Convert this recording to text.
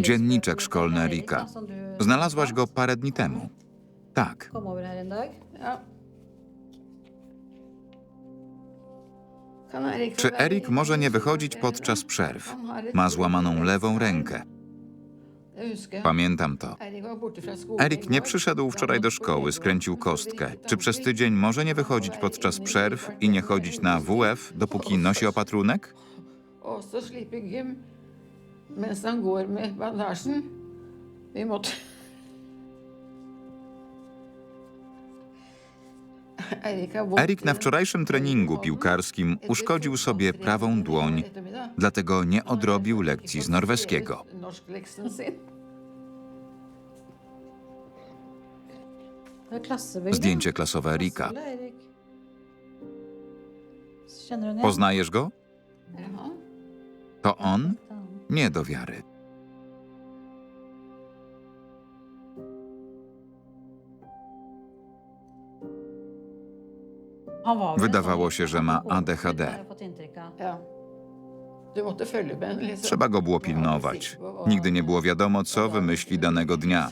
Dzienniczek szkolny Erika. Znalazłaś go parę dni temu. Tak. Czy Erik może nie wychodzić podczas przerw? Ma złamaną lewą rękę. Pamiętam to. Erik nie przyszedł wczoraj do szkoły, skręcił kostkę. Czy przez tydzień może nie wychodzić podczas przerw i nie chodzić na WF, dopóki nosi opatrunek? Mens han går med bandasjen. Vi måtte Erik vondt Erik na wczorajszym treningu piłkarskim uszkodził sobie prawą dłoń, dlatego nie odrobił lekcji z norweskiego. Er. Zdjęcie klasowe Erika. Poznajesz go? Jaha. To on? Nie do wiary. Wydawało się, że ma ADHD. Trzeba go było pilnować. Nigdy nie było wiadomo, co wymyśli danego dnia.